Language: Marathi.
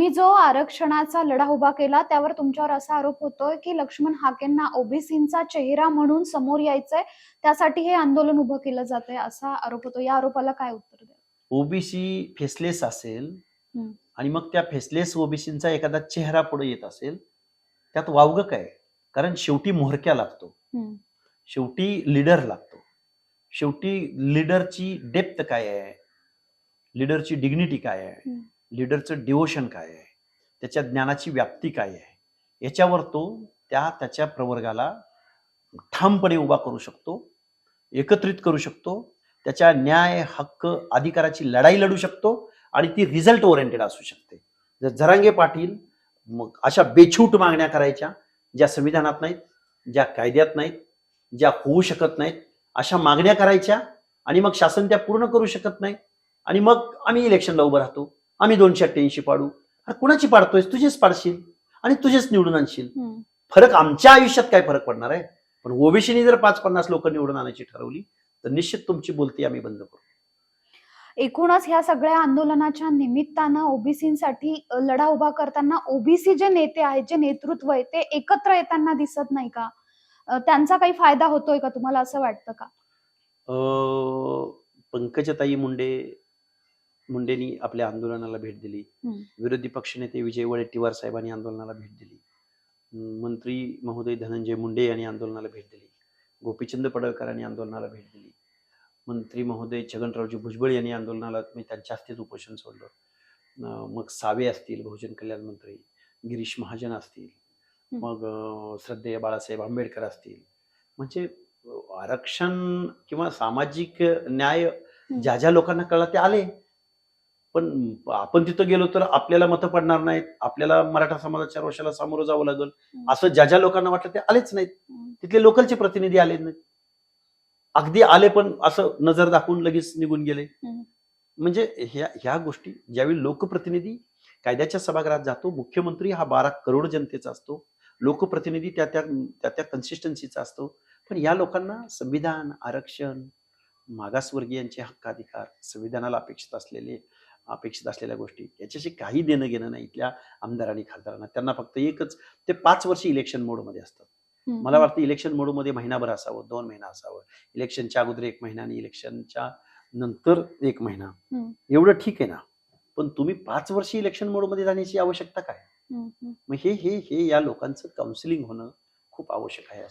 तुम्ही जो आरक्षणाचा लढा उभा केला त्यावर तुमच्यावर असा आरोप होतोय की लक्ष्मण हाकेंना ओबीसींचा चेहरा म्हणून समोर यायचंय त्यासाठी हे आंदोलन उभं केलं जातंय असा आरोप होतो. या आरोपाला काय उत्तर द्या ओबीसी फेसलेस असेल. आणि मग त्या फेसलेस ओबीसींचा एखादा चेहरा पुढे येत असेल त्यात वावगं काय? कारण शेवटी मोहरक्या लागतो. शेवटी लीडर लागतो. शेवटी लीडरची डेप्थ काय आहे? लीडरची डिग्निटी काय आहे. लीडरचं डिवोशन काय आहे? त्याच्या ज्ञानाची व्याप्ती काय आहे? याच्यावर तो त्या त्याच्या प्रवर्गाला ठामपणे उभा करू शकतो एकत्रित करू शकतो त्याच्या न्याय हक्क अधिकाराची लढाई लढू शकतो आणि ती रिझल्ट ओरिएंटेड असू शकते. जर झरांगे पाटील मग अशा बेछूट मागण्या करायच्या ज्या संविधानात नाहीत ज्या कायद्यात नाहीत ज्या होऊ शकत नाहीत अशा मागण्या करायच्या आणि मग शासन त्या पूर्ण करू शकत नाही आणि मग आम्ही इलेक्शनला उभं राहतो. आम्ही दोनशे अठ्ठ्याऐंशी पाडू. अरे कुणाची पाडतोयस? तुझेच पाडशील. आणि तुझेच निवडून आणशील. फरक आमच्या आयुष्यात काय फरक पडणार आहे? पण ओबीसीने जर पाच पन्नास लोक निवडून आणायची ठरवली तर निश्चित तुमची बोलती आम्ही बंद करू. एकूणच ह्या सगळ्या आंदोलनाच्या निमित्तानं ओबीसीसाठी लढा उभा करताना ओबीसी जे नेते आहेत जे नेतृत्व आहे ते एकत्र येताना दिसत नाही का? त्यांचा काही फायदा होतोय का तुम्हाला असं वाटतं का? पंकजताई मुंडे मुंडेनी आपल्या आंदोलनाला भेट दिली. विरोधी पक्षनेते विजय वडेट्टीवार साहेबांनी आंदोलनाला भेट दिली. मंत्री महोदय धनंजय मुंडे यांनी आंदोलनाला भेट दिली. गोपीचंद पडळकरांनी आंदोलनाला भेट दिली. मंत्री महोदय छगनरावजी भुजबळ यांनी आंदोलनाला मी त्यांच्या हस्तेच उपोषण सोडलं. मग सावे असतील बहुजन कल्याण मंत्री गिरीश महाजन असतील. मग श्रद्धेय बाळासाहेब आंबेडकर असतील. म्हणजे आरक्षण किंवा सामाजिक न्याय ज्या ज्या लोकांना कळला ते आले. पण आपण तिथं गेलो तर आपल्याला मतं पडणार नाहीत. आपल्याला मराठा समाजाच्या रोषाला सामोरं जावं लागेल. असं ज्या ज्या लोकांना वाटलं ते आलेच नाहीत. तिथले लोकलचे प्रतिनिधी आले नाहीत. अगदी आले पण असं नजर दाखवून लगेच निघून गेले. म्हणजे ह्या ह्या गोष्टी ज्यावेळी लोकप्रतिनिधी कायद्याच्या सभागृहात जातो मुख्यमंत्री हा बारा करोड जनतेचा असतो. लोकप्रतिनिधी त्या त्या त्या त्या कन्सिस्टन्सीचा असतो. पण या लोकांना संविधान आरक्षण मागासवर्गीयांचे हक्काधिकार संविधानाला अपेक्षित असलेले अपेक्षित असलेल्या गोष्टी याच्याशी काही देणं घेणं नाही इथल्या आमदारांनी खासदारांना. त्यांना फक्त एकच ते पाच वर्ष इलेक्शन मोडमध्ये असतात. मला वाटतं इलेक्शन मोडमध्ये महिनाभर असावं दोन महिना असावं. इलेक्शनच्या अगोदर एक महिना आणि इलेक्शनच्या नंतर एक महिना. एवढं ठीक आहे ना? पण तुम्ही पाच वर्ष इलेक्शन मोडमध्ये जाण्याची आवश्यकता काय. मग हे हे हे या लोकांचं काउन्सिलिंग होणं खूप आवश्यक आहे